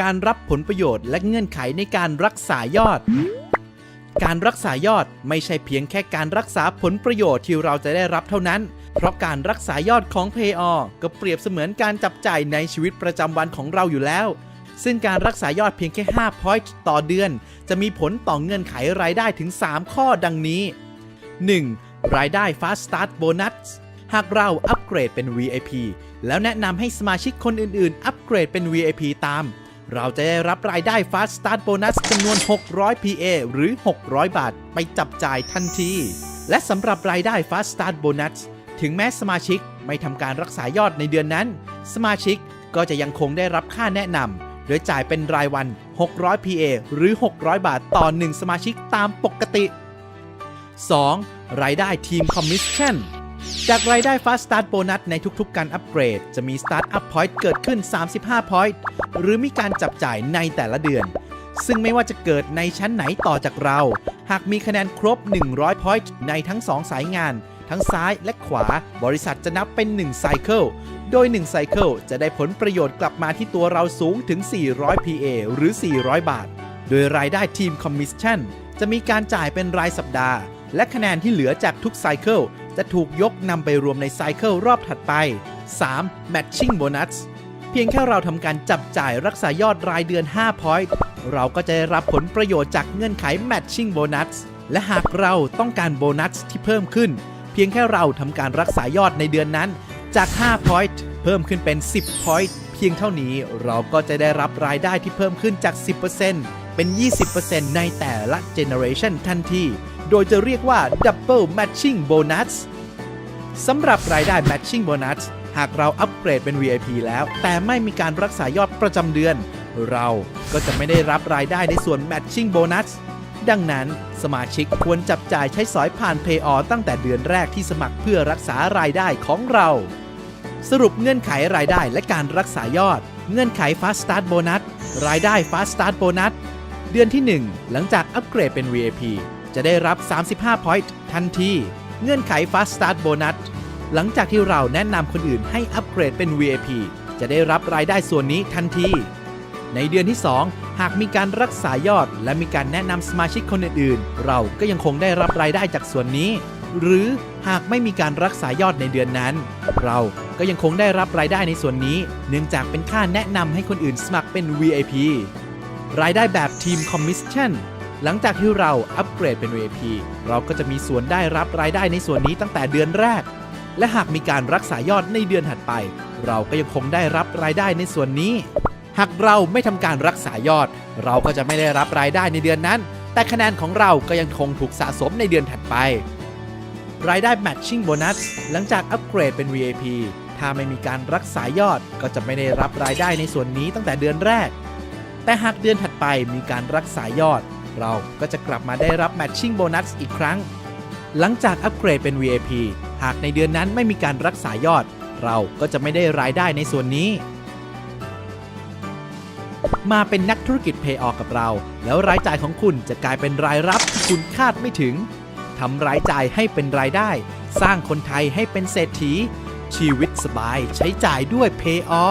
การรับผลประโยชน์และเงื่อนไขในการรักษายอด การรักษายอดไม่ใช่เพียงแค่การรักษาผลประโยชน์ที่เราจะได้รับเท่านั้น เพราะการรักษายอดของ Pay o ก็เปรียบเสมือนการจับจ่ายในชีวิตประจำวันของเราอยู่แล้ว ซึ่งการรักษายอดเพียงแค่5 point ต่อเดือน จะมีผลต่อเงื่อนไขรายได้ถึง 3 ข้อดังนี้ 1. รายได้ Fast Start Bonus หากเราอัปเกรดเป็น VIP แล้วแนะนำให้สมาชิกคนอื่นๆ อัปเกรดเป็น VIP ตาม เราจะได้รับรายได้ Fast Start Bonus จำนวน 600 PA หรือ 600 บาท ไปจับจ่ายทันที และสำหรับรายได้ Fast Start Bonus ถึงแม้สมาชิกไม่ทำการรักษายอดในเดือนนั้น สมาชิกก็จะยังคงได้รับค่าแนะนำโดยจ่ายเป็นรายวัน 600 PA หรือ 600 บาทต่อ 1 สมาชิกตามปกติ 2. รายได้ทีมคอมมิชชั่น จากรายได้ Fast Start Bonus ในทุกๆ การอัปเกรด จะมี Start Up Point เกิดขึ้น 35 Point หรือมีการจับจ่ายในแต่ละเดือน ซึ่งไม่ว่าจะเกิดในชั้นไหนต่อจากเรา หากมีคะแนนครบ 100 Point ในทั้ง 2 สายงาน ทั้งซ้ายและขวา บริษัทจะนับเป็น1ไซเคิลโดย1ไซเคิลจะได้ผลประโยชน์กลับมาที่ตัวเราสูงถึง 400 PA หรือ 400 บาท โดยรายได้ทีมคอมมิชชั่นจะมีการจ่ายเป็นรายสัปดาห์ และคะแนนที่เหลือจากทุกไซเคิล จะถูกยกนำไปรวมในไซเคิลรอบถัดไป 3. Matching Bonus เพียงแค่เราทำการจับจ่ายรักษายอดรายเดือน 5 point เราก็จะได้รับผลประโยชน์จากเงื่อนไข Matching Bonus และหากเราต้องการโบนัสที่เพิ่มขึ้น เพียงแค่เราทำการรักษายอดในเดือนนั้น จาก 5 point เพิ่มขึ้นเป็น 10 point เพียงเท่านี้เราก็จะได้รับรายได้ที่เพิ่มขึ้นจาก 10%เป็น 20%ในแต่ละ generation ทันที โดยจะเรียกว่า double matching bonus สำหรับรายได้ matching bonus หากเราอัปเกรดเป็น VIP แล้ว แต่ไม่มีการรักษายอดประจำเดือน เราก็จะไม่ได้รับรายได้ในส่วน matching bonus ดังนั้นสมาชิกควรจับจ่ายใช้สอยผ่าน Pay o ตั้งแต่เดือนแรกที่สมัครเพื่อรักษารายได้ของเรา สรุปเงื่อนไขรายได้และการรักษายอด เงื่อนไข Fast Start Bonus รายได้ Fast Start Bonus เดือนที่ 1 หลังจากอัปเกรดเป็น VIP จะได้รับ 35 point ทันที เงื่อนไข Fast Start Bonus หลังจากที่เราแนะนำคนอื่นให้อัปเกรดเป็น VIP จะได้รับรายได้ส่วนนี้ทันที ในเดือนที่ 2 หากมีการรักษายอด และมีการแนะนำสมาชิกคนอื่นๆ เราก็ยังคงได้รับรายได้จากส่วนนี้ หรือหากไม่มีการรักษายอดในเดือนนั้น เราก็ยังคงได้รับรายได้ในส่วนนี้ เนื่องจากเป็นค่าแนะนำให้คนอื่นสมัครเป็น VIP รายได้แบบทีมคอมมิชชั่น หลังจากที่เราอัปเกรดเป็น VIP เราก็จะมีส่วนได้รับรายได้ในส่วนนี้ตั้งแต่เดือนแรก และหากมีการรักษายอดในเดือนถัดไป เราก็ยังคงได้รับรายได้ในส่วนนี้ หากเราไม่ทำการรักษายอด เราก็จะไม่ได้รับรายได้ในเดือนนั้น แต่คะแนนของเราก็ยังคงถูกสะสมในเดือนถัดไป รายได้ Matching Bonus หลังจากอัปเกรดเป็น VIP ถ้าไม่มีการรักษายอดก็จะไม่ได้รับรายได้ในส่วนนี้ตั้งแต่เดือนแรก แต่หากเดือนถัดไปมีการรักษายอด เราก็จะกลับมาได้รับ Matching Bonus อีกครั้ง หลังจากอัปเกรดเป็น VIP หากในเดือนนั้นไม่มีการรักษายอด เราก็จะไม่ได้รายได้ในส่วนนี้ มาเป็นนักธุรกิจ Pay o กับเรา แล้วรายจ่ายของคุณจะกลายเป็นรายรับที่คุณคาดไม่ถึงทำรายจ่ายให้เป็นรายได้ สร้างคนไทยให้เป็นเศรษฐี ชีวิตสบายใช้จ่ายด้วย Pay o